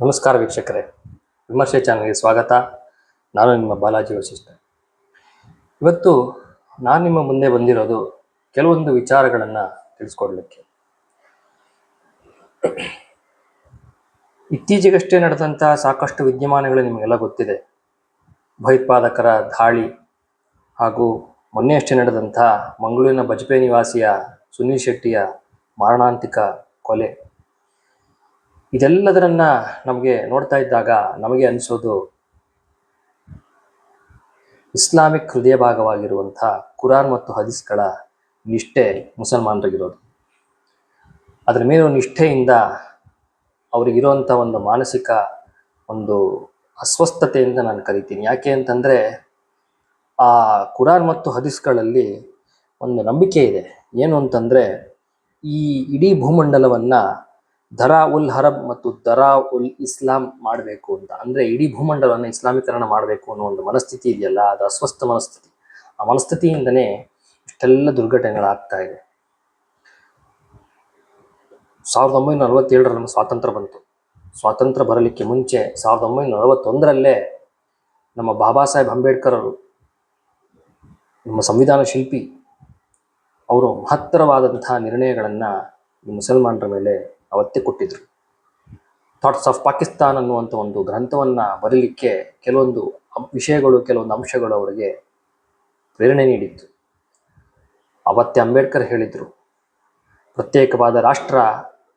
ನಮಸ್ಕಾರ ವೀಕ್ಷಕರೇ. ವಿಮರ್ಶೆ ಚಾನಲ್ಗೆ ಸ್ವಾಗತ. ನಾನು ನಿಮ್ಮ ಬಾಲಾಜಿ ವಶಿಷ್ಠ ಇವತ್ತು ನಾನು ನಿಮ್ಮ ಮುಂದೆ ಬಂದಿರೋದು ಕೆಲವೊಂದು ವಿಚಾರಗಳನ್ನು ತಿಳಿಸ್ಕೊಡ್ಲಿಕ್ಕೆ. ಇತ್ತೀಚೆಗಷ್ಟೇ ನಡೆದಂತಹ ಸಾಕಷ್ಟು ವಿದ್ಯಮಾನಗಳು ನಿಮಗೆಲ್ಲ ಗೊತ್ತಿದೆ. ಭಯೋತ್ಪಾದಕರ ದಾಳಿ ಹಾಗೂ ಮೊನ್ನೆಯಷ್ಟೇ ನಡೆದಂಥ ಮಂಗಳೂರಿನ ಬಜಪೆ ನಿವಾಸಿಯ ಸುನೀಲ್ ಶೆಟ್ಟಿಯ ಮಾರಣಾಂತಿಕ ಕೊಲೆ. ಇದೆಲ್ಲದರನ್ನ ನಮಗೆ ನೋಡ್ತಾ ಇದ್ದಾಗ ನಮಗೆ ಅನಿಸೋದು ಇಸ್ಲಾಮಿಕ್ ಹೃದಯ ಭಾಗವಾಗಿರುವಂಥ ಕುರಾನ್ ಮತ್ತು ಹದೀಸ್ಗಳ ನಿಷ್ಠೆ ಮುಸಲ್ಮಾನರಿಗಿರೋದು. ಅದರ ಮೇಲೆ ನಿಷ್ಠೆಯಿಂದ ಅವರಿಗಿರುವಂಥ ಒಂದು ಮಾನಸಿಕ ಒಂದು ಅಸ್ವಸ್ಥತೆಯಿಂದ ನಾನು ಕರಿತೀನಿ. ಯಾಕೆ ಅಂತಂದರೆ ಆ ಕುರಾನ್ ಮತ್ತು ಹದೀಸ್ಗಳಲ್ಲಿ ಒಂದು ನಂಬಿಕೆ ಇದೆ. ಏನು ಅಂತಂದರೆ ಈ ಇಡೀ ಭೂಮಂಡಲವನ್ನು ದರಾ ಉಲ್ ಹರಬ್ ಮತ್ತು ದರಾ ಉಲ್ ಇಸ್ಲಾಂ ಮಾಡಬೇಕು ಅಂತ. ಅಂದರೆ ಇಡೀ ಭೂಮಂಡಲವನ್ನು ಇಸ್ಲಾಮೀಕರಣ ಮಾಡಬೇಕು ಅನ್ನೋ ಒಂದು ಮನಸ್ಥಿತಿ ಇದೆಯಲ್ಲ, ಅದು ಅಸ್ವಸ್ಥ ಮನಸ್ಥಿತಿ. ಆ ಮನಸ್ಥಿತಿಯಿಂದನೇ ಇಷ್ಟೆಲ್ಲ ದುರ್ಘಟನೆಗಳಾಗ್ತಾ ಇದೆ. ಸಾವಿರದ ಒಂಬೈನೂರ ನಲವತ್ತೇಳರಲ್ಲಿ ನಮ್ಮ ಸ್ವಾತಂತ್ರ್ಯ ಬಂತು. ಸ್ವಾತಂತ್ರ್ಯ ಬರಲಿಕ್ಕೆ ಮುಂಚೆ ಸಾವಿರದ ಒಂಬೈನೂರ ಅರವತ್ತೊಂದರಲ್ಲೇ ನಮ್ಮ ಬಾಬಾ ಸಾಹೇಬ್ ಅಂಬೇಡ್ಕರ್ ಅವರು ನಮ್ಮ ಸಂವಿಧಾನ ಶಿಲ್ಪಿ, ಅವರು ಮಹತ್ತರವಾದಂತಹ ನಿರ್ಣಯಗಳನ್ನು ಮುಸಲ್ಮಾನರ ಮೇಲೆ ಅವತ್ತೇ ಕೊಟ್ಟಿದ್ರು. ಥಾಟ್ಸ್ ಆಫ್ ಪಾಕಿಸ್ತಾನ್ ಅನ್ನುವಂಥ ಒಂದು ಗ್ರಂಥವನ್ನು ಬರೀಲಿಕ್ಕೆ ಕೆಲವೊಂದು ವಿಷಯಗಳು, ಕೆಲವೊಂದು ಅಂಶಗಳು ಅವರಿಗೆ ಪ್ರೇರಣೆ ನೀಡಿತ್ತು. ಅವತ್ತೇ ಅಂಬೇಡ್ಕರ್ ಹೇಳಿದರು, ಪ್ರತ್ಯೇಕವಾದ ರಾಷ್ಟ್ರ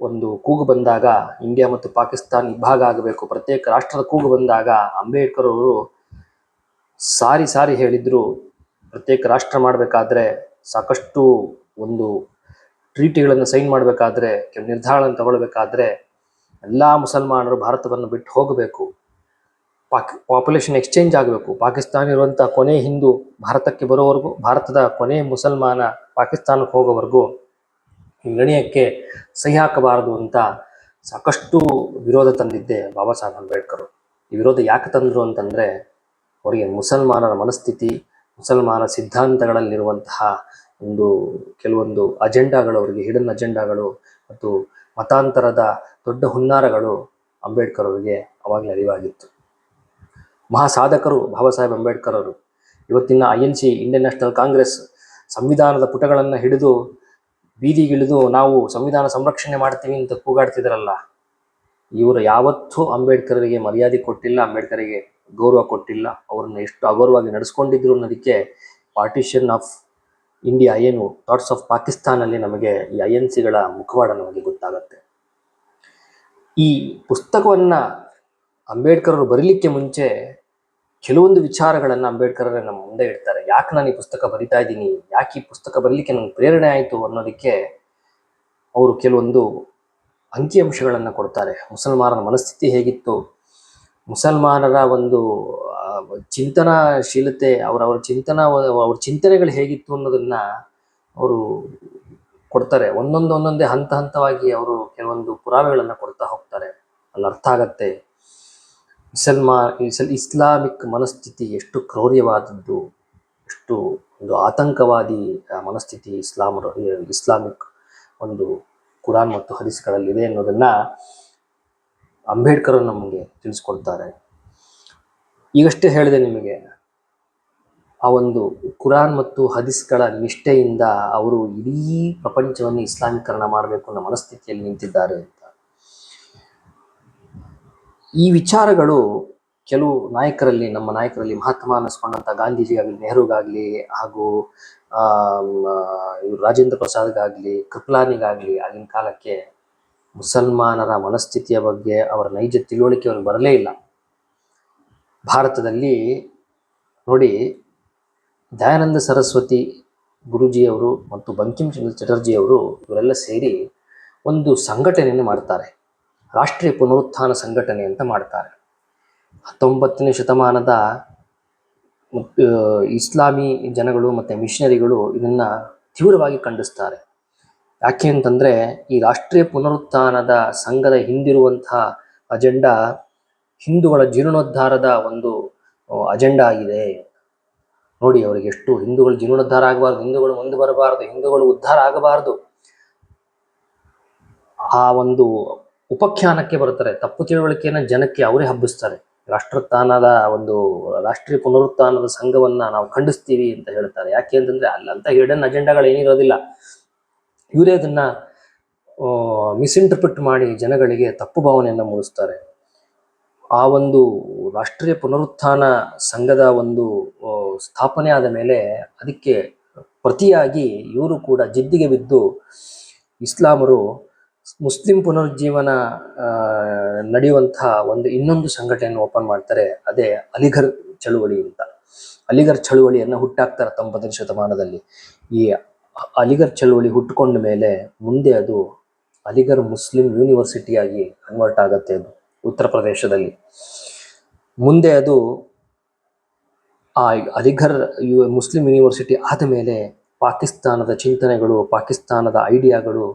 ಒಂದು ಕೂಗು ಬಂದಾಗ ಇಂಡಿಯಾ ಮತ್ತು ಪಾಕಿಸ್ತಾನ್ ಇಬ್ಬಾಗ ಆಗಬೇಕು. ಪ್ರತ್ಯೇಕ ರಾಷ್ಟ್ರದ ಕೂಗು ಬಂದಾಗ ಅಂಬೇಡ್ಕರ್ ಅವರು ಸಾರಿ ಸಾರಿ ಹೇಳಿದ್ರು. ಪ್ರತ್ಯೇಕ ರಾಷ್ಟ್ರ ಮಾಡಬೇಕಾದ್ರೆ ಸಾಕಷ್ಟು ಒಂದು ಟ್ರೀಟಿಗಳನ್ನು ಸೈನ್ ಮಾಡಬೇಕಾದ್ರೆ, ಕೆಲವು ನಿರ್ಧಾರಗಳನ್ನು ತಗೊಳ್ಬೇಕಾದ್ರೆ ಎಲ್ಲ ಮುಸಲ್ಮಾನರು ಭಾರತವನ್ನು ಬಿಟ್ಟು ಹೋಗಬೇಕು. ಪಾಕ್ ಪಾಪ್ಯುಲೇಷನ್ ಎಕ್ಸ್ಚೇಂಜ್ ಆಗಬೇಕು. ಪಾಕಿಸ್ತಾನ ಇರುವಂಥ ಕೊನೆ ಹಿಂದೂ ಭಾರತಕ್ಕೆ ಬರೋವರೆಗೂ, ಭಾರತದ ಕೊನೆ ಮುಸಲ್ಮಾನ ಪಾಕಿಸ್ತಾನಕ್ಕೆ ಹೋಗೋವರೆಗೂ ಈ ನಿರ್ಣಯಕ್ಕೆ ಸಹಿ ಹಾಕಬಾರದು ಅಂತ ಸಾಕಷ್ಟು ವಿರೋಧ ತಂದಿದ್ದೆ ಬಾಬಾ ಸಾಹೇಬ್ ಅಂಬೇಡ್ಕರ್. ಈ ವಿರೋಧ ಯಾಕೆ ತಂದರು ಅಂತಂದರೆ, ಅವರಿಗೆ ಮುಸಲ್ಮಾನರ ಮನಸ್ಥಿತಿ, ಮುಸಲ್ಮಾನ ಸಿದ್ಧಾಂತಗಳಲ್ಲಿರುವಂತಹ ಒಂದು ಕೆಲವೊಂದು ಅಜೆಂಡಾಗಳು, ಅವರಿಗೆ ಹಿಡನ್ ಅಜೆಂಡಾಗಳು ಮತ್ತು ಮತಾಂತರದ ದೊಡ್ಡ ಹುನ್ನಾರಗಳು ಅಂಬೇಡ್ಕರ್ ಅವರಿಗೆ ಅವಾಗಲೇ ಅರಿವಾಗಿತ್ತು. ಮಹಾ ಸಾಧಕರು ಬಾಬಾ ಸಾಹೇಬ್ ಅಂಬೇಡ್ಕರ್ ಅವರು ಇವತ್ತಿನ I N C Indian National Congress ಸಂವಿಧಾನದ ಪುಟಗಳನ್ನು ಹಿಡಿದು ಬೀದಿಗಿಳಿದು ನಾವು ಸಂವಿಧಾನ ಸಂರಕ್ಷಣೆ ಮಾಡ್ತೀವಿ ಅಂತ ಕೂಗಾಡ್ತಿದ್ರಲ್ಲ, ಇವರು ಯಾವತ್ತೂ ಅಂಬೇಡ್ಕರ್ಗೆ ಮರ್ಯಾದೆ ಕೊಟ್ಟಿಲ್ಲ ಅಂಬೇಡ್ಕರ್ಗೆ ಗೌರವ ಕೊಟ್ಟಿಲ್ಲ, ಅವರನ್ನು ಎಷ್ಟು ಅಗೌರವವಾಗಿ ನಡೆಸ್ಕೊಂಡಿದ್ರು ಅನ್ನೋದಕ್ಕೆ ಪಾರ್ಟಿಷನ್ ಆಫ್ ಇಂಡಿಯಾ ಏನು ಥಾಟ್ಸ್ ಆಫ್ ಪಾಕಿಸ್ತಾನಲ್ಲಿ ನಮಗೆ ಈ ಐ ಎನ್ ಸಿಗಳ ಮುಖವಾಡ ನಮಗೆ ಗೊತ್ತಾಗತ್ತೆ. ಈ ಪುಸ್ತಕವನ್ನ ಅಂಬೇಡ್ಕರ್ ಅವರು ಬರೀಲಿಕ್ಕೆ ಮುಂಚೆ ಕೆಲವೊಂದು ವಿಚಾರಗಳನ್ನು ಅಂಬೇಡ್ಕರ್ ನಮ್ಮ ಮುಂದೆ ಇಡ್ತಾರೆ. ಯಾಕೆ ನಾನು ಈ ಪುಸ್ತಕ ಬರಿತಾ ಇದ್ದೀನಿ? ಯಾಕೆ ಈ ಪುಸ್ತಕ ಬರಲಿಕ್ಕೆ ನನಗೆ ಪ್ರೇರಣೆ ಆಯಿತು ಅನ್ನೋದಕ್ಕೆ ಅವರು ಕೆಲವೊಂದು ಅಂಕಿಅಂಶಗಳನ್ನು ಕೊಡ್ತಾರೆ. ಮುಸಲ್ಮಾನರ ಮನಸ್ಥಿತಿ ಹೇಗಿತ್ತು? ಮುಸಲ್ಮಾನರ ಒಂದು ಚಿಂತನಾಶೀಲತೆ, ಅವರ ಅವರ ಚಿಂತನಾ, ಅವ್ರ ಚಿಂತನೆಗಳು ಹೇಗಿತ್ತು ಅನ್ನೋದನ್ನ ಅವರು ಕೊಡ್ತಾರೆ. ಒಂದೊಂದು, ಒಂದೊಂದೇ ಹಂತ ಹಂತವಾಗಿ ಅವರು ಕೆಲವೊಂದು ಪುರಾವೆಗಳನ್ನು ಕೊಡ್ತಾ ಹೋಗ್ತಾರೆ. ಅಲ್ಲಿ ಅರ್ಥ ಆಗತ್ತೆ. ಮುಸಲ್ಮಾ ಇಸಲ್ ಇಸ್ಲಾಮಿಕ್ ಮನಸ್ಥಿತಿ ಎಷ್ಟು ಕ್ರೌರ್ಯವಾದದ್ದು, ಎಷ್ಟು ಒಂದು ಆತಂಕವಾದಿ ಮನಸ್ಥಿತಿ ಇಸ್ಲಾಮರ ಇಸ್ಲಾಮಿಕ್ ಒಂದು ಕುರಾನ್ ಮತ್ತು ಹದೀಸ್ಗಳಲ್ಲಿದೆ ಅನ್ನೋದನ್ನ ಅಂಬೇಡ್ಕರ್ ನಮಗೆ ತಿಳಿಸ್ಕೊಡ್ತಾರೆ. ಈಗಷ್ಟೇ ಹೇಳಿದೆ ನಿಮಗೆ, ಆ ಒಂದು ಕುರಾನ್ ಮತ್ತು ಹದೀಸ್ಗಳ ನಿಷ್ಠೆಯಿಂದ ಅವರು ಇಡೀ ಪ್ರಪಂಚವನ್ನು ಇಸ್ಲಾಮೀಕರಣ ಮಾಡಬೇಕು ಅನ್ನೋ ಮನಸ್ಥಿತಿಯಲ್ಲಿ ನಿಂತಿದ್ದಾರೆ ಅಂತ. ಈ ವಿಚಾರಗಳು ಕೆಲವು ನಾಯಕರಲ್ಲಿ, ನಮ್ಮ ನಾಯಕರಲ್ಲಿ ಮಹಾತ್ಮ ಅನ್ನಿಸ್ಕೊಂಡಂಥ ಗಾಂಧೀಜಿಗಾಗಲಿ, ನೆಹರುಗಾಗಲಿ, ಹಾಗೂ ರಾಜೇಂದ್ರ ಪ್ರಸಾದ್ಗಾಗಲಿ, ಕೃಪ್ಲಾನಿಗಾಗಲಿ, ಆಗಿನ ಕಾಲಕ್ಕೆ ಮುಸಲ್ಮಾನರ ಮನಸ್ಥಿತಿಯ ಬಗ್ಗೆ ಅವರ ನೈಜ ತಿಳುವಳಿಕೆ ಅವ್ರಿಗೆ ಬರಲೇ ಇಲ್ಲ. ಭಾರತದಲ್ಲಿ ನೋಡಿ ದಯಾನಂದ ಸರಸ್ವತಿ ಗುರೂಜಿಯವರು ಮತ್ತು ಬಂಕಿಮ್ ಚಂದ್ರ ಚಟರ್ಜಿಯವರು ಇವರೆಲ್ಲ ಸೇರಿ ಒಂದು ಸಂಘಟನೆಯನ್ನು ಮಾಡ್ತಾರೆ. ರಾಷ್ಟ್ರೀಯ ಪುನರುತ್ಥಾನ ಸಂಘಟನೆ ಅಂತ ಮಾಡ್ತಾರೆ. ಹತ್ತೊಂಬತ್ತನೇ ಶತಮಾನದ ಇಸ್ಲಾಮಿ ಜನಗಳು ಮತ್ತು ಮಿಷನರಿಗಳು ಇದನ್ನು ತೀವ್ರವಾಗಿ ಖಂಡಿಸ್ತಾರೆ. ಯಾಕೆ ಅಂತಂದರೆ ಈ ರಾಷ್ಟ್ರೀಯ ಪುನರುತ್ಥಾನದ ಸಂಘದ ಹಿಂದಿರುವಂತಹ ಅಜೆಂಡಾ ಹಿಂದೂಗಳ ಜೀರ್ಣೋದ್ಧಾರದ ಒಂದು ಅಜೆಂಡಾ ಆಗಿದೆ. ನೋಡಿ ಅವರಿಗೆ ಎಷ್ಟು ಹಿಂದೂಗಳು ಜೀರ್ಣೋದ್ಧಾರ ಆಗಬಾರ್ದು, ಹಿಂದೂಗಳು ಮುಂದೆ ಬರಬಾರದು, ಹಿಂದೂಗಳು ಉದ್ಧಾರ ಆಗಬಾರದು. ಆ ಒಂದು ಉಪಖ್ಯಾನಕ್ಕೆ ಬರ್ತಾರೆ ತಪ್ಪು ತಿಳುವಳಿಕೆಯನ್ನು ಜನಕ್ಕೆ ಅವರೇ ಹಬ್ಬಿಸ್ತಾರೆ. ರಾಷ್ಟ್ರೋತ್ಥಾನದ ಒಂದು, ರಾಷ್ಟ್ರೀಯ ಪುನರುತ್ಥಾನದ ಸಂಘವನ್ನ ನಾವು ಖಂಡಿಸ್ತೀವಿ ಅಂತ ಹೇಳ್ತಾರೆ. ಯಾಕೆ ಅಂತಂದ್ರೆ ಅಲ್ಲಂತ ಹಿಡನ್ ಅಜೆಂಡಾಗಳು ಏನಿರೋದಿಲ್ಲ. ಇವರೇ ಅದನ್ನ ಮಿಸ್ಇಂಟರ್ಪ್ರಿಟ್ ಮಾಡಿ ಜನಗಳಿಗೆ ತಪ್ಪು ಭಾವನೆಯನ್ನು ಮೂಡಿಸ್ತಾರೆ. ಆ ಒಂದು ರಾಷ್ಟ್ರೀಯ ಪುನರುತ್ಥಾನ ಸಂಘದ ಒಂದು ಸ್ಥಾಪನೆ ಆದ ಮೇಲೆ ಅದಕ್ಕೆ ಪ್ರತಿಯಾಗಿ ಇವರು ಕೂಡ ಜಿದ್ದಿಗೆ ಬಿದ್ದು ಇಸ್ಲಾಮರು ಮುಸ್ಲಿಂ ಪುನರುಜ್ಜೀವನ ನಡೆಯುವಂತಹ ಒಂದು ಇನ್ನೊಂದು ಸಂಘಟನೆಯನ್ನು ಓಪನ್ ಮಾಡ್ತಾರೆ. ಅದೇ ಅಲಿಘರ್ ಚಳುವಳಿ ಅಂತ. ಅಲಿಗರ್ ಚಳುವಳಿಯನ್ನು ಹುಟ್ಟಾಕ್ತಾರೆ ತೊಂಬತ್ತನೇ ಶತಮಾನದಲ್ಲಿ. ಈ ಅಲಿಗರ್ ಚಳುವಳಿ ಹುಟ್ಟುಕೊಂಡ ಮೇಲೆ ಮುಂದೆ ಅದು ಅಲಿಗರ್ ಮುಸ್ಲಿಂ ಯೂನಿವರ್ಸಿಟಿಯಾಗಿ ಕನ್ವರ್ಟ್ ಆಗತ್ತೆ ಅದು. ಉತ್ತರ ಪ್ರದೇಶದಲ್ಲಿ. ಮುಂದೆ ಅದು ಆ ಅಲಿಘರ್ ಯು ಮುಸ್ಲಿಂ ಯೂನಿವರ್ಸಿಟಿ ಆದ ಮೇಲೆ ಪಾಕಿಸ್ತಾನದ ಚಿಂತನೆಗಳು, ಪಾಕಿಸ್ತಾನದ ಐಡಿಯಾಗಳು,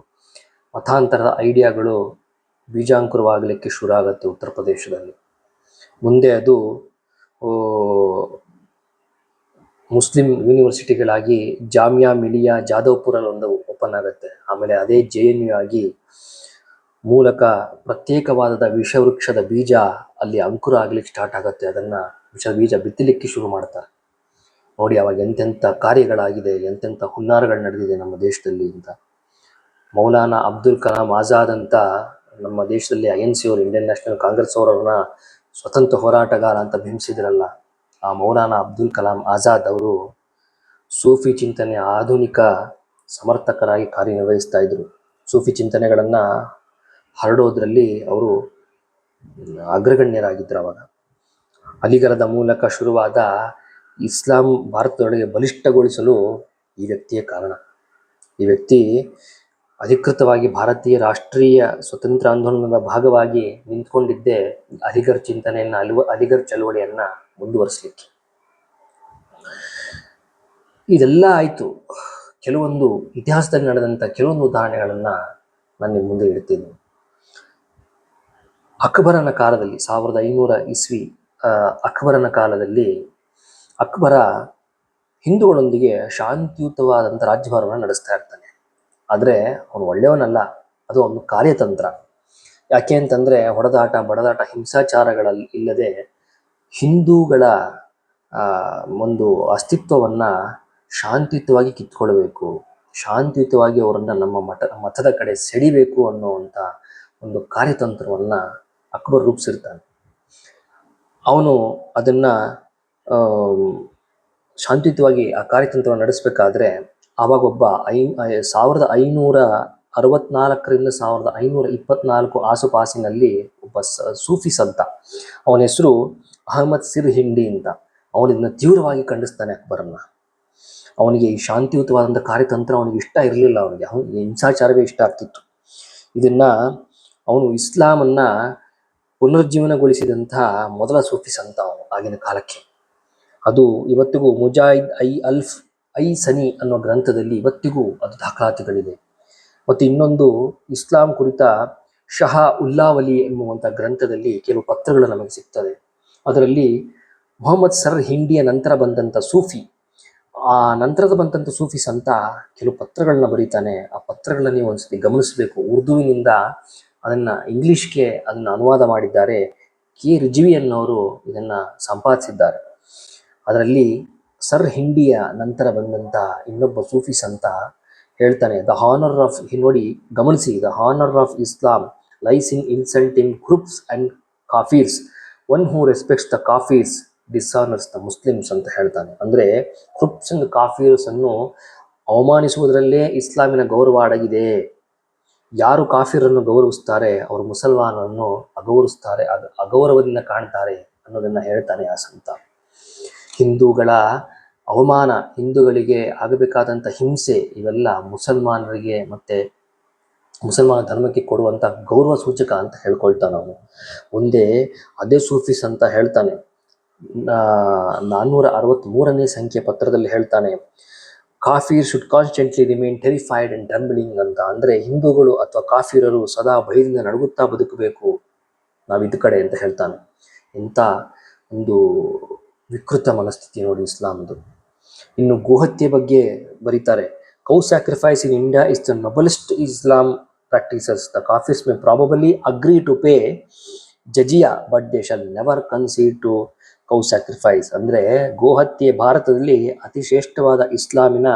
ಮತಾಂತರದ ಐಡಿಯಾಗಳು ಬೀಜಾಂಕುರವಾಗಲಿಕ್ಕೆ ಶುರು ಆಗುತ್ತೆ ಉತ್ತರ ಪ್ರದೇಶದಲ್ಲಿ. ಮುಂದೆ ಅದು ಮುಸ್ಲಿಂ ಯೂನಿವರ್ಸಿಟಿಗಳಾಗಿ ಜಾಮಿಯಾ ಮಿಲಿಯಾ ಜಾದವ್ಪುರಲ್ಲಿ ಒಂದು ಓಪನ್ ಆಗುತ್ತೆ. ಆಮೇಲೆ ಅದೇ ಜೆ ಎನ್ ಯು ಆಗಿ ಮೂಲಕ ಪ್ರತ್ಯೇಕವಾದ ವಿಷವೃಕ್ಷದ ಬೀಜ ಅಲ್ಲಿ ಅಂಕುರ ಆಗ್ಲಿಕ್ಕೆ ಸ್ಟಾರ್ಟ್ ಆಗುತ್ತೆ. ಅದನ್ನ ವಿಷ ಬೀಜ ಬಿತ್ತಲಿಕ್ಕೆ ಶುರು ಮಾಡ್ತಾರೆ ನೋಡಿ ಅವಾಗ ಎಂತೆಂಥ ಕಾರ್ಯಗಳಾಗಿದೆ ಎಂತೆಂಥ ಹುನ್ನಾರಗಳು ನಡೆದಿದೆ ನಮ್ಮ ದೇಶದಲ್ಲಿ ಅಂತ. ಮೌಲಾನಾ ಅಬ್ದುಲ್ ಕಲಾಂ ಆಜಾದ್ ಅಂತ ನಮ್ಮ ದೇಶದಲ್ಲಿ ಐ ಎನ್ ಸಿ ಅವರು ಇಂಡಿಯನ್ ನ್ಯಾಷನಲ್ ಕಾಂಗ್ರೆಸ್ ಅವರನ್ನ ಸ್ವತಂತ್ರ ಹೋರಾಟಗಾರ ಅಂತ ಬಿಂಬಿಸಿದ್ರಲ್ಲ, ಆ ಮೌಲಾನಾ ಅಬ್ದುಲ್ ಕಲಾಂ ಆಜಾದ್ ಅವರು ಸೂಫಿ ಚಿಂತನೆ ಆಧುನಿಕ ಸಮರ್ಥಕರಾಗಿ ಕಾರ್ಯನಿರ್ವಹಿಸ್ತಾ ಇದ್ರು. ಸೂಫಿ ಚಿಂತನೆಗಳನ್ನ ಹರಡೋದ್ರಲ್ಲಿ ಅವರು ಅಗ್ರಗಣ್ಯರಾಗಿದ್ದರು ಅವಾಗ. ಅಲಿಗರದ ಮೂಲಕ ಶುರುವಾದ ಇಸ್ಲಾಂ ಭಾರತದೊಳಗೆ ಬಲಿಷ್ಠಗೊಳಿಸಲು ಈ ವ್ಯಕ್ತಿಯೇ ಕಾರಣ. ಈ ವ್ಯಕ್ತಿ ಅಧಿಕೃತವಾಗಿ ಭಾರತೀಯ ರಾಷ್ಟ್ರೀಯ ಸ್ವತಂತ್ರ ಆಂದೋಲನದ ಭಾಗವಾಗಿ ನಿಂತ್ಕೊಂಡಿದ್ದೇ ಅಲಿಗರ್ ಚಿಂತನೆಯನ್ನ, ಅಲಿವ, ಅಲಿಗರ್ ಚಳವಳಿಯನ್ನ ಮುಂದುವರಿಸಲಿಕ್ಕೆ. ಇದೆಲ್ಲ ಆಯ್ತು. ಕೆಲವೊಂದು ಇತಿಹಾಸದಲ್ಲಿ ನಡೆದಂತ ಕೆಲವೊಂದು ಉದಾಹರಣೆಗಳನ್ನ ನಾನು ನಿಮ್ಮ ಮುಂದೆ ಇಡ್ತೀನಿ. ಅಕ್ಬರನ ಕಾಲದಲ್ಲಿ, ಸಾವಿರದ ಐನೂರ ಇಸ್ವಿ ಅಕ್ಬರನ ಕಾಲದಲ್ಲಿ ಅಕ್ಬರ ಹಿಂದೂಗಳೊಂದಿಗೆ ಶಾಂತಿಯುತವಾದಂಥ ರಾಜ್ಯಭಾರವನ್ನು ನಡೆಸ್ತಾ ಇರ್ತಾನೆ. ಆದರೆ ಅವನು ಒಳ್ಳೆಯವನಲ್ಲ, ಅದು ಒಂದು ಕಾರ್ಯತಂತ್ರ. ಯಾಕೆ ಅಂತಂದರೆ ಹೊಡೆದಾಟ, ಬಡದಾಟ, ಹಿಂಸಾಚಾರಗಳಲ್ಲಿ ಇಲ್ಲದೆ ಹಿಂದೂಗಳ ಒಂದು ಅಸ್ತಿತ್ವವನ್ನು ಶಾಂತಿಯುತವಾಗಿ ಕಿತ್ಕೊಳ್ಬೇಕು ಶಾಂತಿಯುತವಾಗಿ ಅವರನ್ನು ನಮ್ಮ ಮಠ, ಮಠದ ಕಡೆ ಸೆಳಿಬೇಕು ಅನ್ನೋವಂಥ ಒಂದು ಕಾರ್ಯತಂತ್ರವನ್ನ ಅಕ್ಬರ್ ರೂಪಿಸಿರ್ತಾನೆ ಅವನು ಅದನ್ನ ಶಾಂತಿಯುತವಾಗಿ ಆ ಕಾರ್ಯತಂತ್ರವನ್ನು ನಡೆಸಬೇಕಾದ್ರೆ ಆವಾಗೊಬ್ಬ ಐ ಸಾವಿರದ ಐನೂರ ಅರವತ್ನಾಲ್ಕರಿಂದ ಸಾವಿರದ ಐನೂರ ಇಪ್ಪತ್ನಾಲ್ಕು ಆಸುಪಾಸಿನಲ್ಲಿ ಒಬ್ಬ ಸೂಫಿ ಸಂತ. ಅವನ ಹೆಸರು ಅಹಮದ್ ಸಿರ್ ಹಿಂಡಿ ಅಂತ. ಅವನು ಇದನ್ನ ತೀವ್ರವಾಗಿ ಖಂಡಿಸ್ತಾನೆ ಅಕ್ಬರನ್ನ. ಅವನಿಗೆ ಈ ಶಾಂತಿಯುತವಾದಂಥ ಕಾರ್ಯತಂತ್ರ ಅವನಿಗೆ ಇಷ್ಟ ಇರಲಿಲ್ಲ ಅವನಿಗೆ. ಅವನಿಗೆ ಹಿಂಸಾಚಾರವೇ ಇಷ್ಟ ಆಗ್ತಿತ್ತು. ಇದನ್ನ ಅವನು ಇಸ್ಲಾಮನ್ನ ಪುನರುಜ್ಜೀವನಗೊಳಿಸಿದಂತಹ ಮೊದಲ ಸೂಫಿ ಸಂತ ಆಗಿನ ಕಾಲಕ್ಕೆ. ಅದು ಇವತ್ತಿಗೂ ಮುಜಾಹಿದ್ ಐ ಅಲ್ಫ್ ಐ ಸನಿ ಅನ್ನೋ ಗ್ರಂಥದಲ್ಲಿ ಇವತ್ತಿಗೂ ಅದು ದಾಖಲಾತಿಗಳಿದೆ. ಮತ್ತು ಇನ್ನೊಂದು ಇಸ್ಲಾಂ ಕುರಿತ ಶಹಾ ಉಲ್ಲಾವಲಿ ಎನ್ನುವಂಥ ಗ್ರಂಥದಲ್ಲಿ ಕೆಲವು ಪತ್ರಗಳು ನಮಗೆ ಸಿಗ್ತದೆ. ಅದರಲ್ಲಿ ಮೊಹಮ್ಮದ್ ಸರ್ ಹಿಂಡಿಯ ನಂತರ ಬಂದಂಥ ಸೂಫಿ, ಆ ನಂತರದ ಬಂದಂಥ ಸೂಫಿ ಸಂತ ಕೆಲವು ಪತ್ರಗಳನ್ನ ಬರೀತಾನೆ. ಆ ಪತ್ರಗಳನ್ನ ನೀವು ಒಂದ್ಸತಿ ಗಮನಿಸಬೇಕು. ಉರ್ದುವಿನಿಂದ ಅದನ್ನ ಇಂಗ್ಲೀಷ್ಗೆ ಅದನ್ನ ಅನುವಾದ ಮಾಡಿದ್ದಾರೆ ಕೆ ರಿಜ್ವಿ ಅನ್ನೋರು ಇದನ್ನ ಸಂಪಾದಿಸಿದ್ದಾರೆ. ಅದರಲ್ಲಿ ಸರ್ ಹಿಂಡಿಯ ನಂತರ ಬಂದಂತ ಇನ್ನೊಬ್ಬ ಸೂಫಿ ಸಂತ ಹೇಳ್ತಾನೆ ದ ಹಾನರ್ ಆಫ್ ನೋಡಿ, ಗಮನಿಸಿ the honour of Islam lies in insulting groups and kafirs one who respects the kafirs dishonours the Muslims ಅಂತ ಹೇಳ್ತಾನೆ. ಅಂದ್ರೆ ಕ್ರೂಪ್ಸ್ ಅಂಡ್ ಕಾಫೀರ್ಸ್ ಅನ್ನು ಅವಮಾನಿಸುವುದರಲ್ಲೇ ಇಸ್ಲಾಮಿನ ಗೌರವ ಅಡಗಿದೆ. ಯಾರು ಕಾಫಿರನ್ನು ಗೌರವಿಸ್ತಾರೆ, ಅವರು ಮುಸಲ್ಮಾನರನ್ನು ಅಗೌರವಿಸ್ತಾರೆ, ಅದು ಅಗೌರವದಿಂದ ಕಾಣ್ತಾರೆ ಅನ್ನೋದನ್ನ ಹೇಳ್ತಾನೆ ಆ ಸಂತ. ಹಿಂದೂಗಳ ಅವಮಾನ, ಹಿಂದೂಗಳಿಗೆ ಆಗಬೇಕಾದಂಥ ಹಿಂಸೆ ಇವೆಲ್ಲ ಮುಸಲ್ಮಾನರಿಗೆ ಮತ್ತೆ ಮುಸಲ್ಮಾನ ಧರ್ಮಕ್ಕೆ ಕೊಡುವಂತ ಗೌರವ ಸೂಚಕ ಅಂತ ಹೇಳ್ಕೊಳ್ತಾನೆ ಅವನು. ಮುಂದೆ ಅದೇ ಸೂಫಿಸ್ ಅಂತ ಹೇಳ್ತಾನೆ. ನಾನ್ನೂರ ಅರವತ್ತ್ ಮೂರನೇ ಸಂಖ್ಯೆ ಪತ್ರದಲ್ಲಿ ಹೇಳ್ತಾನೆ kafir should constantly remain terrified and tumbling ಅಂತ ಅಂದರೆ ಹಿಂದೂಗಳು ಅಥವಾ ಕಾಫಿರರು ಸದಾ ಭಯದಿಂದ ನಡುಗುತ್ತಾ ಬದುಕಬೇಕು. ನಾವು ಇದ್ ಕಡೆ ಅಂತ ಹೇಳ್ತಾನೆ. ಇಂಥ ಒಂದು ವಿಕೃತ ಮನಸ್ಥಿತಿ ನೋಡಿ ಇಸ್ಲಾಮ್ದು. ಇನ್ನು ಗೋಹತ್ಯೆ ಬಗ್ಗೆ ಬರೀತಾರೆ. Cow sacrifice in India is the noblest Islam practices the kafirs may probably agree to pay jizya but they shall never concede to cow sacrifice ಅಂದ್ರೆ ಗೋಹತ್ಯೆ ಭಾರತದಲ್ಲಿ ಅತಿ ಶ್ರೇಷ್ಠವಾದ ಇಸ್ಲಾಮಿನ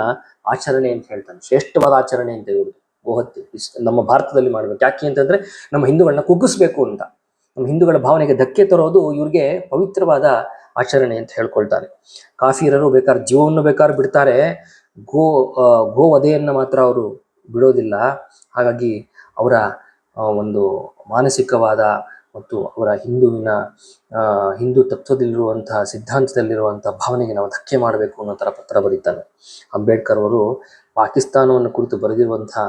ಆಚರಣೆ ಅಂತ ಹೇಳ್ತಾನೆ. ಶ್ರೇಷ್ಠವಾದ ಆಚರಣೆ ಅಂತ ಇವರು ಗೋಹತ್ಯೆ. ನಮ್ಮ ಭಾರತದಲ್ಲಿ ಮಾಡ್ಬೇಕು. ಯಾಕೆ ಅಂತಂದ್ರೆ ನಮ್ಮ ಹಿಂದೂಗಳನ್ನ ಕುಗ್ಗಿಸ್ಬೇಕು ಅಂತ. ನಮ್ಮ ಹಿಂದೂಗಳ ಭಾವನೆಗೆ ಧಕ್ಕೆ ತರೋದು ಇವ್ರಿಗೆ ಪವಿತ್ರವಾದ ಆಚರಣೆ ಅಂತ ಹೇಳ್ಕೊಳ್ತಾರೆ. ಕಾಫಿರರು ಬೇಕಾದ್ರೆ ಜೀವವನ್ನು ಬೇಕಾದ್ರೆ ಬಿಡ್ತಾರೆ. ಗೋ ಆ, ಗೋ ವಧೆಯನ್ನ ಮಾತ್ರ ಅವರು ಬಿಡೋದಿಲ್ಲ. ಹಾಗಾಗಿ ಅವರ ಒಂದು ಮಾನಸಿಕವಾದ ಮತ್ತು ಅವರ ಹಿಂದುವಿನ ಹಿಂದೂ ತತ್ವದಲ್ಲಿರುವಂತಹ ಸಿದ್ಧಾಂತದಲ್ಲಿರುವಂತಹ ಭಾವನೆಗೆ ನಾವು ಧಕ್ಕೆ ಮಾಡಬೇಕು ಅನ್ನೋ ಥರ ಪತ್ರ ಬರೀತಾನೆ. ಅಂಬೇಡ್ಕರ್ ಅವರು ಪಾಕಿಸ್ತಾನವನ್ನು ಕುರಿತು ಬರೆದಿರುವಂತಹ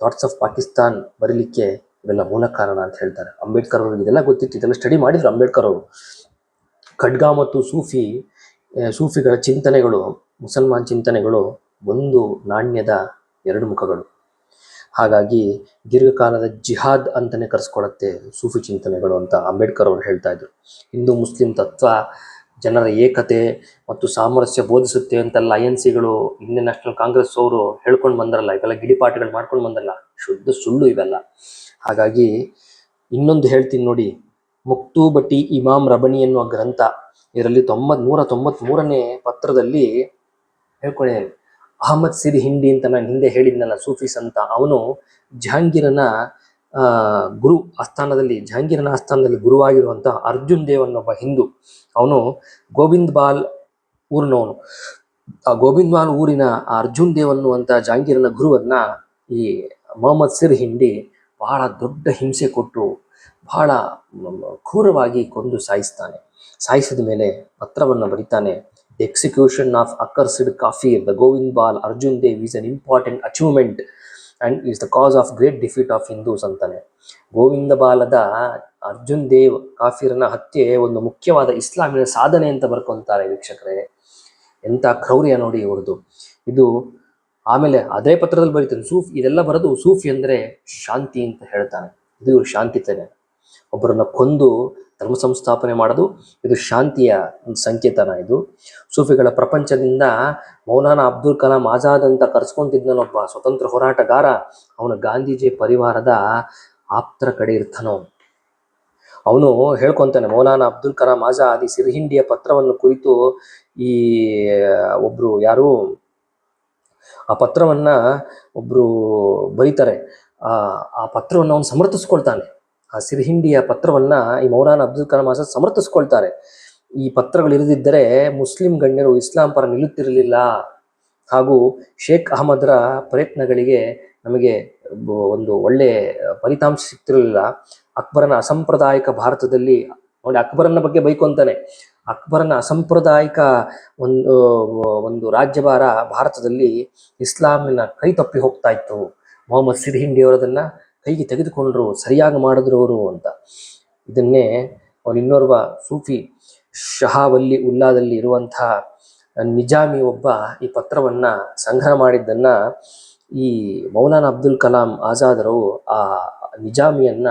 ಥಾಟ್ಸ್ ಆಫ್ ಪಾಕಿಸ್ತಾನ್ ಬರೀಲಿಕ್ಕೆ ಇವೆಲ್ಲ ಮೂಲ ಕಾರಣ ಅಂತ ಹೇಳ್ತಾರೆ. ಅಂಬೇಡ್ಕರ್ ಅವರು ಇದೆಲ್ಲ ಗೊತ್ತಿತ್ತು, ಇದೆಲ್ಲ ಸ್ಟಡಿ ಮಾಡಿದ್ರು ಅಂಬೇಡ್ಕರ್ ಅವರು. ಖಡ್ಗ ಮತ್ತು ಸೂಫಿ ಸೂಫಿಗಳ ಚಿಂತನೆಗಳು, ಮುಸಲ್ಮಾನ್ ಚಿಂತನೆಗಳು ಒಂದು ನಾಣ್ಯದ ಎರಡು ಮುಖಗಳು. ಹಾಗಾಗಿ ದೀರ್ಘಕಾಲದ ಜಿಹಾದ್ ಅಂತಲೇ ಕರೆಸ್ಕೊಳತ್ತೆ ಸೂಫಿ ಚಿಂತನೆಗಳು ಅಂತ ಅಂಬೇಡ್ಕರ್ ಅವರು ಹೇಳ್ತಾ ಇದ್ರು. ಹಿಂದೂ, ಮುಸ್ಲಿಂ ತತ್ವ, ಜನರ ಏಕತೆ ಮತ್ತು ಸಾಮರಸ್ಯ ಬೋಧಿಸುತ್ತೆ ಅಂತೆಲ್ಲ ಐ ಎನ್ ಸಿಗಳು ಇಂಡಿಯನ್ ನ್ಯಾಷನಲ್ ಕಾಂಗ್ರೆಸ್ ಅವರು ಹೇಳ್ಕೊಂಡು ಬಂದ್ರಲ್ಲ, ಇವೆಲ್ಲ ಗಿಡಿಪಾಠಗಳು ಮಾಡ್ಕೊಂಡು ಬಂದಲ್ಲ ಶುದ್ಧ ಸುಳ್ಳು ಇವೆಲ್ಲ. ಹಾಗಾಗಿ ಇನ್ನೊಂದು ಹೇಳ್ತೀನಿ ನೋಡಿ, ಮುಕ್ತೂಬಟಿ ಇಮಾಮ್ ರಬಣಿ ಎನ್ನುವ ಗ್ರಂಥ ಇದರಲ್ಲಿ ತೊಂಬತ್, ನೂರ ತೊಂಬತ್ ಮೂರನೇ ಪತ್ರದಲ್ಲಿ ಹೇಳ್ಕೊಳ್ಳಿ ಅಹಮದ್ ಸಿರ್ ಹಿಂಡಿ ಅಂತ ನಾನು ಹಿಂದೆ ಹೇಳಿದ್ನಲ್ಲ, ಸೂಫೀಸ್ ಅಂತ, ಅವನು ಜಹಾಂಗೀರನ ಗುರು ಆಸ್ಥಾನದಲ್ಲಿ, ಜಹಾಂಗೀರನ ಆಸ್ಥಾನದಲ್ಲಿ ಗುರುವಾಗಿರುವಂತಹ ಅರ್ಜುನ್ ದೇವ್ ಅನ್ನೊಬ್ಬ ಹಿಂದೂ. ಅವನು ಗೋವಿಂದ್ ಬಾಲ್ ಊರಿನವನು. ಆ ಗೋವಿಂದ್ ಬಾಲ್ ಊರಿನ ಅರ್ಜುನ್ ದೇವ್ ಅನ್ನುವಂಥ ಜಹಾಂಗೀರನ ಗುರುವನ್ನ ಈ ಮೊಹಮ್ಮದ್ ಸಿರ್ ಹಿಂಡಿ ಬಹಳ ದೊಡ್ಡ ಹಿಂಸೆ ಕೊಟ್ಟು ಬಹಳ ಕ್ರೂರವಾಗಿ ಕೊಂದು ಸಾಯಿಸ್ತಾನೆ. ಸಾಯಿಸಿದ ಮೇಲೆ ಪತ್ರವನ್ನು ಬರೀತಾನೆ. Execution of accursed ಕಾಫೀರ್ the Govind Bal Arjun Dev is an important achievement and is the cause of great defeat of Hindus ಅಂತಾನೆ ಗೋವಿಂದ ಬಾಲದ ಅರ್ಜುನ್ ದೇವ್ ಕಾಫೀರನ ಹತ್ಯೆ ಒಂದು ಮುಖ್ಯವಾದ ಇಸ್ಲಾಮಿನ ಸಾಧನೆ ಅಂತ ಬರ್ಕೊಂತಾರೆ ವೀಕ್ಷಕರೇ. ಎಂಥ ಕ್ರೌರ್ಯ ನೋಡಿ ಇವ್ರದ್ದು ಇದು ಆಮೇಲೆ ಅದೇ ಪತ್ರದಲ್ಲಿ ಬರೀತಾನೆ, ಸೂಫ್ ಇದೆಲ್ಲ ಬರೋದು ಸೂಫಿ ಅಂದ್ರೆ ಶಾಂತಿ ಅಂತ ಹೇಳ್ತಾನೆ. ಇದು ಶಾಂತಿ ತಾನೆ ಒಬ್ಬರನ್ನ ಕೊಂದು ಧರ್ಮ ಸಂಸ್ಥಾಪನೆ ಮಾಡೋದು ಇದು ಶಾಂತಿಯ ಒಂದು ಸಂಕೇತನ ಇದು. ಸೂಫಿಗಳ ಪ್ರಪಂಚದಿಂದ ಮೌಲಾನಾ ಅಬ್ದುಲ್ ಕಲಾಂ ಆಜಾದ್ ಅಂತ ಕರ್ಸ್ಕೊಂತಿದ್ನೊಬ್ಬ ಸ್ವತಂತ್ರ ಹೋರಾಟಗಾರ, ಅವನು ಗಾಂಧೀಜಿ ಪರಿವಾರದ ಆಪ್ತರ ಕಡೆ ಇರ್ತಾನೋ. ಅವನು ಹೇಳ್ಕೊತಾನೆ, ಮೌಲಾನಾ ಅಬ್ದುಲ್ ಕಲಾಂ ಆಜಾದ್ ಈ ಸಿರಿಹಿಂಡಿಯ ಪತ್ರವನ್ನು ಕುರಿತು ಈ ಒಬ್ರು ಯಾರು, ಆ ಪತ್ರವನ್ನ ಒಬ್ರು ಬರೀತಾರೆ. ಆ ಪತ್ರವನ್ನು ಅವನು ಸಮರ್ಥಿಸ್ಕೊಳ್ತಾನೆ. ಆ ಸಿರಿಹಿಂಡಿಯ ಪತ್ರವನ್ನ ಈ ಮೌಲಾನ ಅಬ್ದುಲ್ ಕಲಾಂ ಆಜಾದ್ ಸಮರ್ಥಿಸ್ಕೊಳ್ತಾರೆ. ಈ ಪತ್ರಗಳು ಇರದಿದ್ದರೆ ಮುಸ್ಲಿಂ ಗಣ್ಯರು ಇಸ್ಲಾಂ ಪರ ನಿಲ್ಲುತ್ತಿರಲಿಲ್ಲ. ಹಾಗೂ ಶೇಖ್ ಅಹಮದ್ರ ಪ್ರಯತ್ನಗಳಿಗೆ ನಮಗೆ ಒಂದು ಒಳ್ಳೆ ಫಲಿತಾಂಶ ಸಿಗ್ತಿರಲಿಲ್ಲ. ಅಕ್ಬರನ ಅಸಂಪ್ರದಾಯಿಕ ಭಾರತದಲ್ಲಿ ನೋಡಿ ಅಕ್ಬರನ ಬಗ್ಗೆ ಬೈಕೊಂತಾನೆ ಅಕ್ಬರನ ಅಸಾಂಪ್ರದಾಯಿಕ ಒಂದು ಒಂದು ರಾಜ್ಯಭಾರ ಭಾರತದಲ್ಲಿ ಇಸ್ಲಾಮಿನ ಕೈ ತಪ್ಪಿ ಹೋಗ್ತಾ ಇತ್ತು. ಮೊಹಮ್ಮದ್ ಸಿರ್ಹಿಂಡಿ ಅವರದನ್ನ ಕೈಗೆ ತೆಗೆದುಕೊಂಡ್ರು, ಸರಿಯಾಗಿ ಮಾಡಿದ್ರು ಅವರು ಅಂತ. ಇದನ್ನೇ ಅವನು ಇನ್ನೋರ್ವ ಸೂಫಿ ಶಹಾವಲ್ಲಿ ಉಲ್ಲಾದಲ್ಲಿ ಇರುವಂತಹ ನಿಜಾಮಿ ಒಬ್ಬ ಈ ಪತ್ರವನ್ನ ಸಂಗ್ರಹ ಮಾಡಿದ್ದನ್ನ ಈ ಮೌಲಾನ ಅಬ್ದುಲ್ ಕಲಾಂ ಆಜಾದರು ಆ ನಿಜಾಮಿಯನ್ನ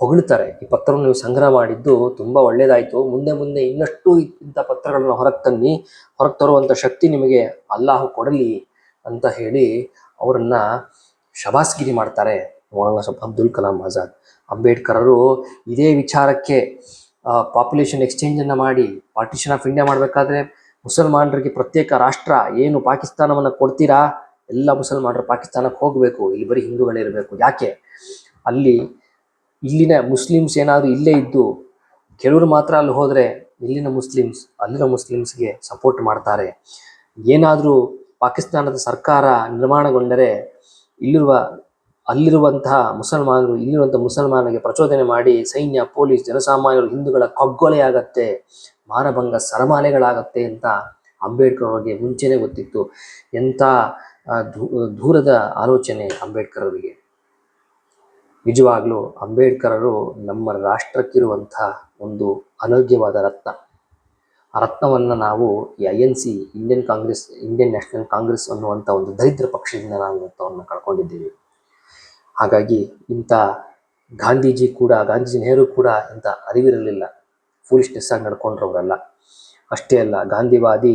ಹೊಗಳ್ತಾರೆ. ಈ ಪತ್ರವನ್ನು ನೀವು ಸಂಗ್ರಹ ಮಾಡಿದ್ದು ತುಂಬಾ ಒಳ್ಳೆಯದಾಯಿತು ಮುಂದೆ ಮುಂದೆ ಇನ್ನಷ್ಟು ಇಂಥ ಪತ್ರಗಳನ್ನು ಹೊರಗೆ ತನ್ನಿ, ಹೊರಗೆ ತರುವಂತ ಶಕ್ತಿ ನಿಮಗೆ ಅಲ್ಲಾಹು ಕೊಡಲಿ ಅಂತ ಹೇಳಿ ಅವರನ್ನ ಶಬಾಸ್ಗಿರಿ ಮಾಡ್ತಾರೆ ಮೌಲಾನಾ ಅಬ್ದುಲ್ ಕಲಾಂ ಆಜಾದ್. ಅಂಬೇಡ್ಕರರು ಇದೇ ವಿಚಾರಕ್ಕೆ ಪಾಪ್ಯುಲೇಷನ್ ಎಕ್ಸ್ಚೇಂಜ್ ಅನ್ನ ಮಾಡಿ ಪಾರ್ಟಿಷನ್ ಆಫ್ ಇಂಡಿಯಾ ಮಾಡಬೇಕಾದ್ರೆ ಮುಸಲ್ಮಾನರಿಗೆ ಪ್ರತ್ಯೇಕ ರಾಷ್ಟ್ರ, ಏನು ಪಾಕಿಸ್ತಾನವನ್ನ ಕೊಡ್ತೀರಾ? ಎಲ್ಲ ಮುಸಲ್ಮಾನರು ಪಾಕಿಸ್ತಾನಕ್ಕೆ ಹೋಗಬೇಕು, ಇಲ್ಲಿ ಬರೀ ಹಿಂದೂಗಳೇ ಇರಬೇಕು. ಯಾಕೆ? ಅಲ್ಲಿ, ಇಲ್ಲಿನ ಮುಸ್ಲಿಮ್ಸ್ ಏನಾದರೂ ಇಲ್ಲೇ ಇದ್ದು, ಕೆಲವರು ಮಾತ್ರ ಅಲ್ಲಿ ಹೋದರೆ ಇಲ್ಲಿನ ಮುಸ್ಲಿಮ್ಸ್, ಅಲ್ಲಿನ ಮುಸ್ಲಿಮ್ಸ್ಗೆ ಸಪೋರ್ಟ್ ಮಾಡ್ತಾರೆ. ಏನಾದರೂ ಪಾಕಿಸ್ತಾನದ ಸರ್ಕಾರ ನಿರ್ಮಾಣಗೊಂಡರೆ ಇಲ್ಲಿರುವ, ಅಲ್ಲಿರುವಂತಹ ಮುಸಲ್ಮಾನರು ಇಲ್ಲಿರುವಂಥ ಮುಸಲ್ಮಾನರಿಗೆ ಪ್ರಚೋದನೆ ಮಾಡಿ ಸೈನ್ಯ, ಪೊಲೀಸ್, ಜನಸಾಮಾನ್ಯರು, ಹಿಂದೂಗಳ ಕಗ್ಗೊಲೆಯಾಗತ್ತೆ, ಮಾನಭಂಗ ಸರಮಾಲೆಗಳಾಗತ್ತೆ ಅಂತ ಅಂಬೇಡ್ಕರ್ ಅವರಿಗೆ ಮುಂಚೆನೇ ಗೊತ್ತಿತ್ತು. ಎಂಥ ದೂರದ ಆಲೋಚನೆ ಅಂಬೇಡ್ಕರ್ ಅವರಿಗೆ ನಿಜವಾಗ್ಲೂ ಅಂಬೇಡ್ಕರರು ನಮ್ಮ ರಾಷ್ಟ್ರಕ್ಕಿರುವಂಥ ಒಂದು ಅನರ್ಘ್ಯವಾದ ರತ್ನ. ಆ ರತ್ನವನ್ನು ನಾವು ಈ I N C Indian Congress Indian National Congress ಅನ್ನುವಂಥ ಒಂದು ದರಿದ್ರ ಪಕ್ಷದಿಂದ ನಾವು ಇವತ್ತವನ್ನು ಕಳ್ಕೊಂಡಿದ್ದೀವಿ. ಹಾಗಾಗಿ ಇಂಥ ಗಾಂಧೀಜಿ ಕೂಡ, ಗಾಂಧೀಜಿ ನೆಹರು ಕೂಡ ಇಂಥ ಅರಿವಿರಲಿಲ್ಲ. ಫೂಲಿಶ್ನೆಸ್ ಆಗಿ ನಡ್ಕೊಂಡ್ರವರಲ್ಲ. ಅಷ್ಟೇ ಅಲ್ಲ, ಗಾಂಧಿವಾದಿ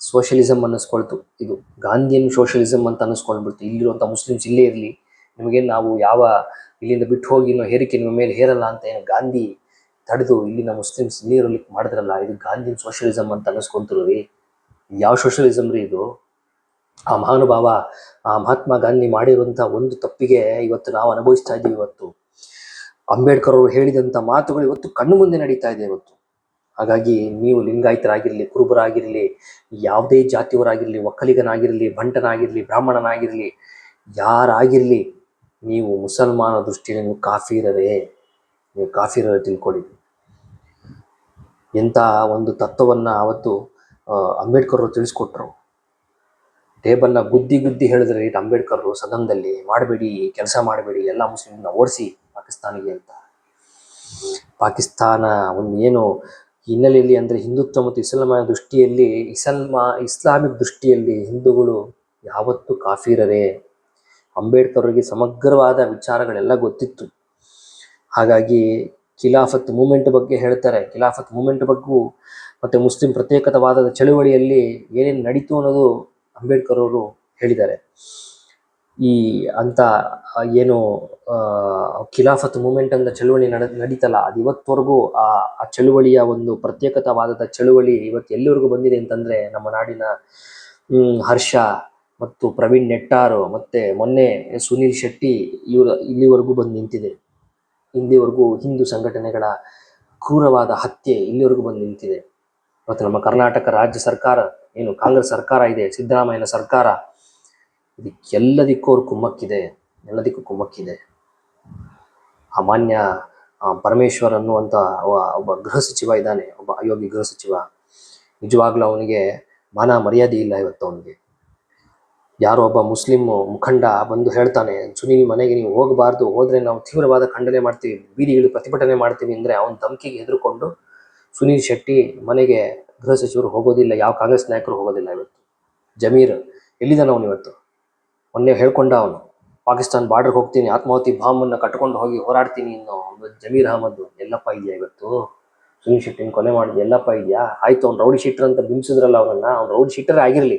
ಸೋಷಲಿಸಮ್ ಅನ್ನಿಸ್ಕೊಳ್ತು. ಇದು ಗಾಂಧಿಯನ್ ಸೋಷಲಿಸಮ್ ಅಂತ ಅನ್ನಿಸ್ಕೊಂಡ್ಬಿಡ್ತು. ಇಲ್ಲಿರುವಂಥ ಮುಸ್ಲಿಮ್ಸ್ ಇಲ್ಲೇ ಇರಲಿ. ನಿಮಗೆ ನಾವು ಯಾವ ಇಲ್ಲಿಂದ ಬಿಟ್ಟು ಹೋಗಿ ಇನ್ನೂ ಹೇರಿಕೆ ನಿಮ್ಮ ಮೇಲೆ ಹೇರಲ್ಲ ಅಂತ ಏನು ಗಾಂಧಿ ತಡೆದು ಇಲ್ಲಿನ ಮುಸ್ಲಿಮ್ಸ್ ನೀರಲಿಕ್ಕೆ ಮಾಡಿದ್ರಲ್ಲ ಇದು ಗಾಂಧಿನ ಸೋಷಿಯಲಿಸಮ್ ಅಂತ ಅನ್ನಿಸ್ಕೊಂತರು ರೀ. ಯಾವ ಸೋಷಿಯಲಿಸಮ್ ರೀ ಇದು? ಆ ಮಹಾನುಭಾವ, ಆ ಮಹಾತ್ಮ ಗಾಂಧಿ ಮಾಡಿರುವಂಥ ಒಂದು ತಪ್ಪಿಗೆ ಇವತ್ತು ನಾವು ಅನುಭವಿಸ್ತಾ ಇದ್ದೀವಿ ಇವತ್ತು. ಅಂಬೇಡ್ಕರ್ ಅವರು ಹೇಳಿದಂಥ ಮಾತುಗಳು ಇವತ್ತು ಕಣ್ಣು ಮುಂದೆ ನಡೀತಾ ಇದೆ ಇವತ್ತು. ಹಾಗಾಗಿ ನೀವು ಲಿಂಗಾಯತರಾಗಿರಲಿ, ಕುರುಬರಾಗಿರಲಿ, ಯಾವುದೇ ಜಾತಿಯವರಾಗಿರಲಿ, ಒಕ್ಕಲಿಗನಾಗಿರಲಿ, ಬಂಟನಾಗಿರಲಿ, ಬ್ರಾಹ್ಮಣನಾಗಿರಲಿ, ಯಾರಾಗಿರಲಿ, ನೀವು ಮುಸಲ್ಮಾನ ದೃಷ್ಟಿಯನ್ನು ನೀವು ಕಾಫಿರರೇ. ನೀವು ಕಾಫಿರರೇ ತಿಳ್ಕೊಳ್ಳಿ ಎಂಥ ಒಂದು ತತ್ವವನ್ನು ಆವತ್ತು ಅಂಬೇಡ್ಕರ್ ಅವರು ತಿಳಿಸ್ಕೊಟ್ರು. ಟೇಬಲ್ನ ಗುದ್ದಿ ಗುದ್ದಿ ಹೇಳಿದ್ರೆ ಅಂಬೇಡ್ಕರ್ ಸದನದಲ್ಲಿ ಮಾಡಬೇಡಿ, ಕೆಲಸ ಮಾಡಬೇಡಿ, ಎಲ್ಲ ಮುಸ್ಲಿಮ್ನ ಓಡಿಸಿ ಪಾಕಿಸ್ತಾನಿಗೆ ಅಂತ. ಪಾಕಿಸ್ತಾನ ಒಂದು ಏನು ಹಿನ್ನೆಲೆಯಲ್ಲಿ ಅಂದರೆ ಹಿಂದುತ್ವ ಮತ್ತು ಇಸ್ಲಾಮ ದೃಷ್ಟಿಯಲ್ಲಿ, ಇಸಲ್ಮಾ, ಇಸ್ಲಾಮಿಕ್ ದೃಷ್ಟಿಯಲ್ಲಿ ಹಿಂದೂಗಳು ಯಾವತ್ತೂ ಕಾಫಿರರೇ. ಅಂಬೇಡ್ಕರ್ ಅವರಿಗೆ ಸಮಗ್ರವಾದ ವಿಚಾರಗಳೆಲ್ಲ ಗೊತ್ತಿತ್ತು. ಹಾಗಾಗಿ ಖಿಲಾಫತ್ ಮೂಮೆಂಟ್ ಬಗ್ಗೆ ಹೇಳ್ತಾರೆ. ಖಿಲಾಫತ್ ಮೂಮೆಂಟ್ ಬಗ್ಗೂ ಮತ್ತು ಮುಸ್ಲಿಂ ಪ್ರತ್ಯೇಕತವಾದದ ಚಳುವಳಿಯಲ್ಲಿ ಏನೇನು ನಡೀತು ಅನ್ನೋದು ಅಂಬೇಡ್ಕರ್ ಅವರು ಹೇಳಿದ್ದಾರೆ. ಈ ಅಂತ ಏನು ಖಿಲಾಫತ್ ಮೂಮೆಂಟ್ ಅಂತ ಚಳುವಳಿ ನಡ, ನಡೀತಲ್ಲ, ಅದು ಇವತ್ತವರೆಗೂ ಆ ಆ ಚಳುವಳಿಯ ಒಂದು ಪ್ರತ್ಯೇಕತವಾದದ ಚಳುವಳಿ ಇವತ್ತು ಎಲ್ಲಿವರೆಗೂ ಬಂದಿದೆ ಅಂತಂದರೆ ನಮ್ಮ ನಾಡಿನ ಹರ್ಷ ಮತ್ತು ಪ್ರವೀಣ್ ನೆಟ್ಟಾರು ಮತ್ತು ಮೊನ್ನೆ ಸುನೀಲ್ ಶೆಟ್ಟಿ ಇವರು ಇಲ್ಲಿವರೆಗೂ ಬಂದು ನಿಂತಿದೆ. ಇಲ್ಲಿವರೆಗೂ ಹಿಂದೂ ಸಂಘಟನೆಗಳ ಕ್ರೂರವಾದ ಹತ್ಯೆ ಇಲ್ಲಿವರೆಗೂ ಬಂದು ನಿಂತಿದೆ. ಮತ್ತು ನಮ್ಮ ಕರ್ನಾಟಕ ರಾಜ್ಯ ಸರ್ಕಾರ, ಏನು ಕಾಂಗ್ರೆಸ್ ಸರ್ಕಾರ ಇದೆ, ಸಿದ್ದರಾಮಯ್ಯನ ಸರ್ಕಾರ, ಇದಕ್ಕೆಲ್ಲದಕ್ಕೂ ಅವ್ರು ಕುಮ್ಮಕ್ಕಿದೆ, ಎಲ್ಲದಕ್ಕೂ ಕುಮ್ಮಕ್ಕಿದೆ. ಅಮಾನ್ಯ ಪರಮೇಶ್ವರ್ ಅನ್ನುವಂಥ ಒಬ್ಬ ಗೃಹ ಸಚಿವ ಇದ್ದಾನೆ, ಒಬ್ಬ ಅಯೋಗ್ಯ ಗೃಹ ಸಚಿವ. ನಿಜವಾಗ್ಲೂ ಅವನಿಗೆ ಮಾನ ಮರ್ಯಾದೆ ಇಲ್ಲ ಇವತ್ತು ಅವನಿಗೆ. ಯಾರೋ ಒಬ್ಬ ಮುಸ್ಲಿಂ ಮುಖಂಡ ಬಂದು ಹೇಳ್ತಾನೆ, ಸುನೀಲ್ ಮನೆಗೆ ನೀವು ಹೋಗಬಾರ್ದು, ಹೋದ್ರೆ ನಾವು ತೀವ್ರವಾದ ಖಂಡನೆ ಮಾಡ್ತೀವಿ, ಬೀದಿಗಳು ಪ್ರತಿಭಟನೆ ಮಾಡ್ತೀವಿ ಅಂದ್ರೆ ಅವನ ಧಮಕಿಗೆ ಹೆದರ್ಕೊಂಡು ಸುನೀಲ್ ಶೆಟ್ಟಿ ಮನೆಗೆ ಗೃಹ ಸಚಿವರು ಹೋಗೋದಿಲ್ಲ, ಯಾವ ಕಾಂಗ್ರೆಸ್ ನಾಯಕರು ಹೋಗೋದಿಲ್ಲ ಇವತ್ತು. ಜಮೀರ್, ಎಲ್ಲಿದ್ದಾನೆ ಅವನು ಇವತ್ತು? ಮೊನ್ನೆ ಹೇಳ್ಕೊಂಡ ಅವನು, ಪಾಕಿಸ್ತಾನ್ ಬಾರ್ಡರ್ ಹೋಗ್ತೀನಿ, ಆತ್ಮಾಹುತಿ ಬಾಂಬನ್ನು ಕಟ್ಕೊಂಡು ಹೋಗಿ ಹೋರಾಡ್ತೀನಿ ಒಂದು ಜಮೀರ್ ಅಹಮದ್, ಎಲ್ಲಪ್ಪ ಇದೆಯಾ ಇವತ್ತು? ಸುನೀಲ್ ಶೆಟ್ಟಿನ ಕೊಲೆ ಮಾಡಿದ್ಯ, ಎಲ್ಲಪ್ಪ ಇದೆಯಾ? ಆಯ್ತು, ಅವ್ನು ರೌಡಿ ಶೀಟರ್ ಅಂತ ಬಿಂಬಿಸಿದ್ರಲ್ಲ ಅವನನ್ನ, ಅವ್ನು ರೌಡಿ ಶೀಟರ್ ಆಗಿರಲಿ.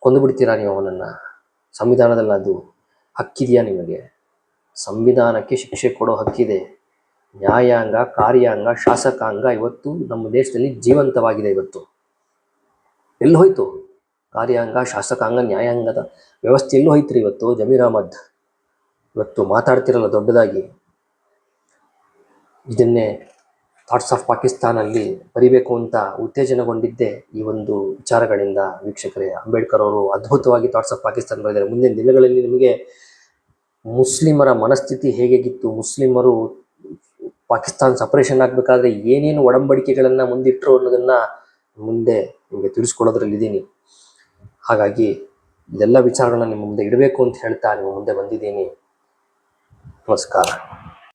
ಕೊಂದು ಬಿಡ್ತೀರಾ ನೀವು ಅವನನ್ನು? ಸಂವಿಧಾನದಲ್ಲಿ ಅದು ಹಕ್ಕಿದೆಯಾ ನಿಮಗೆ? ಸಂವಿಧಾನಕ್ಕೆ ಶಿಕ್ಷೆ ಕೊಡೋ ಹಕ್ಕಿದೆ. ನ್ಯಾಯಾಂಗ, ಕಾರ್ಯಾಂಗ, ಶಾಸಕಾಂಗ ಇವತ್ತು ನಮ್ಮ ದೇಶದಲ್ಲಿ ಜೀವಂತವಾಗಿದೆ ಇವತ್ತು. ಎಲ್ಲಿ ಹೋಯ್ತು? ಕಾರ್ಯಾಂಗ, ಶಾಸಕಾಂಗ, ನ್ಯಾಯಾಂಗದ ವ್ಯವಸ್ಥೆ ಎಲ್ಲೂ ಹೋಯ್ತ್ರಿ ಇವತ್ತು, ಜಮೀರ್ ಅಹಮದ್? ಇವತ್ತು ಮಾತಾಡ್ತಿರಲ್ಲ ದೊಡ್ಡದಾಗಿ. ಇದನ್ನೇ ಥಾಟ್ಸ್ ಆಫ್ ಪಾಕಿಸ್ತಾನಲ್ಲಿ ಬರಿಬೇಕು ಅಂತ ಉತ್ತೇಜನಗೊಂಡಿದ್ದೇ ಈ ಒಂದು ವಿಚಾರಗಳಿಂದ ವೀಕ್ಷಕರೇ. ಅಂಬೇಡ್ಕರ್ ಅವರು ಅದ್ಭುತವಾಗಿ ಥಾಟ್ಸ್ ಆಫ್ ಪಾಕಿಸ್ತಾನ ಬರೆದಿದ್ದಾರೆ. ಮುಂದಿನ ದಿನಗಳಲ್ಲಿ ನಿಮಗೆ ಮುಸ್ಲಿಮರ ಮನಸ್ಥಿತಿ ಹೇಗಿತ್ತು ಮುಸ್ಲಿಮರು ಪಾಕಿಸ್ತಾನ ಸಪರೇಷನ್ ಆಗಬೇಕಾದ್ರೆ ಏನೇನು ಒಡಂಬಡಿಕೆಗಳನ್ನು ಮುಂದಿಟ್ಟರು ಅನ್ನೋದನ್ನ ಮುಂದೆ ನಿಮಗೆ ತಿಳಿಸ್ಕೊಳ್ಳೋದ್ರಲ್ಲಿದ್ದೀನಿ. ಹಾಗಾಗಿ ಇದೆಲ್ಲ ವಿಚಾರಗಳನ್ನ ನಿಮ್ಮ ಮುಂದೆ ಇಡಬೇಕು ಅಂತ ಹೇಳ್ತಾ ನಿಮ್ಮ ಮುಂದೆ ಬಂದಿದ್ದೀನಿ. ನಮಸ್ಕಾರ.